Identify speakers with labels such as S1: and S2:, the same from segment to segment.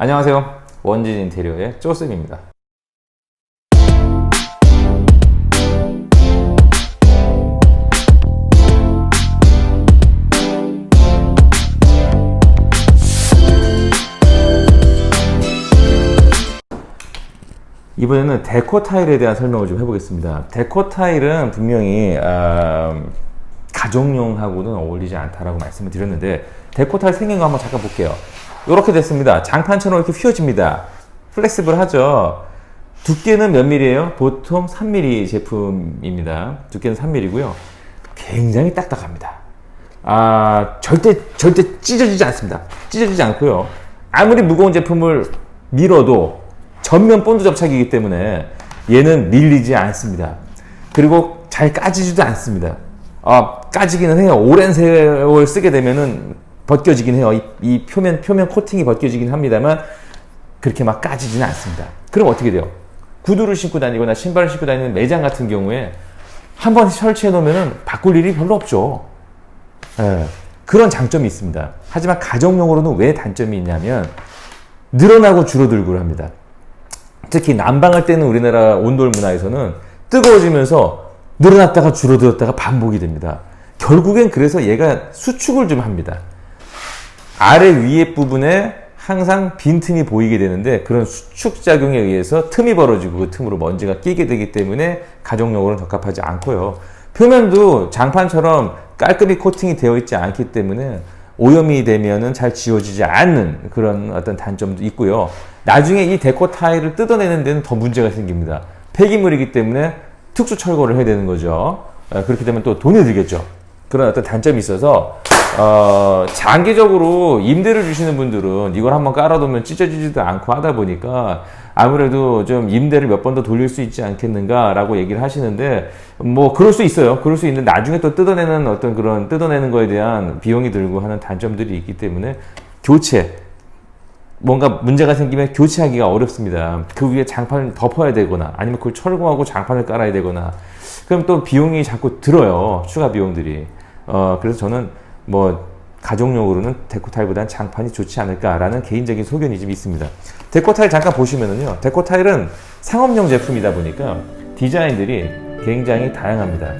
S1: 안녕하세요. 원진 인테리어의 쪼쌤입니다. 이번에는 데코 타일에 대한 설명을 좀 해보겠습니다. 데코 타일은 분명히 아, 가정용하고는 어울리지 않다라고 말씀을 드렸는데 데코 타일 생긴 거 한번 잠깐 볼게요. 이렇게 됐습니다. 장판처럼 이렇게 휘어집니다. 플렉시블 하죠. 두께는 몇 밀이에요? 보통 3mm 제품입니다. 두께는 3mm고요. 굉장히 딱딱합니다. 아, 절대, 절대 찢어지지 않습니다. 찢어지지 않고요. 아무리 무거운 제품을 밀어도 전면 본드 접착이기 때문에 얘는 밀리지 않습니다. 그리고 잘 까지지도 않습니다. 아, 까지기는 해요. 오랜 세월 쓰게 되면은 벗겨지긴 해요. 이, 이 표면, 표면 코팅이 벗겨지긴 합니다만 그렇게 막 까지지는 않습니다. 그럼 어떻게 돼요? 구두를 신고 다니거나 신발을 신고 다니는 매장 같은 경우에 한 번 설치해 놓으면은 바꿀 일이 별로 없죠. 예, 그런 장점이 있습니다. 하지만 가정용으로는 왜 단점이 있냐면 늘어나고 줄어들고 합니다. 특히 난방할 때는 우리나라 온돌 문화에서는 뜨거워지면서 늘어났다가 줄어들었다가 반복이 됩니다. 결국엔 그래서 얘가 수축을 좀 합니다. 아래 위에 부분에 항상 빈틈이 보이게 되는데 그런 수축 작용에 의해서 틈이 벌어지고 그 틈으로 먼지가 끼게 되기 때문에 가정용으로는 적합하지 않고요. 표면도 장판처럼 깔끔히 코팅이 되어 있지 않기 때문에 오염이 되면은 잘 지워지지 않는 그런 어떤 단점도 있고요. 나중에 이 데코 타일을 뜯어내는 데는 더 문제가 생깁니다. 폐기물이기 때문에 특수 철거를 해야 되는 거죠. 어, 그렇게 되면 또 돈이 들겠죠. 그런 어떤 단점이 있어서 어, 장기적으로 임대를 주시는 분들은 이걸 한번 깔아두면 찢어지지도 않고 하다 보니까 아무래도 좀 임대를 몇 번 더 돌릴 수 있지 않겠는가라고 얘기를 하시는데 뭐 그럴 수 있어요. 그럴 수 있는데 나중에 또 뜯어내는 어떤 그런 뜯어내는 거에 대한 비용이 들고 하는 단점들이 있기 때문에 교체 뭔가 문제가 생기면 교체하기가 어렵습니다. 그 위에 장판을 덮어야 되거나 아니면 그걸 철거하고 장판을 깔아야 되거나 그럼 또 비용이 자꾸 들어요. 추가 비용들이. 어, 그래서 저는 뭐 가정용으로는 데코타일보다는 장판이 좋지 않을까라는 개인적인 소견이 좀 있습니다. 데코타일 잠깐 보시면은요. 데코타일은 상업용 제품이다 보니까 디자인들이 굉장히 다양합니다.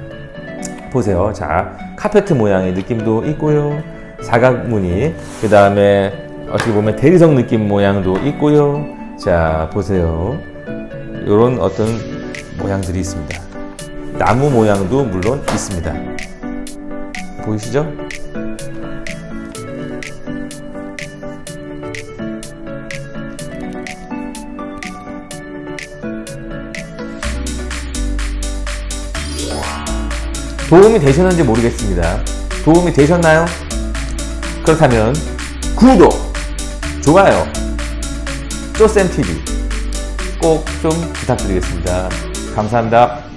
S1: 보세요. 자, 카페트 모양의 느낌도 있고요. 사각무늬, 그 다음에 어떻게 보면 대리석 느낌 모양도 있고요. 자, 보세요. 이런 어떤 모양들이 있습니다. 나무 모양도 물론 있습니다. 보이시죠? 도움이 되셨는지 모르겠습니다. 도움이 되셨나요? 그렇다면 구독, 좋아요, 쪼쌤TV 꼭 좀 부탁드리겠습니다. 감사합니다.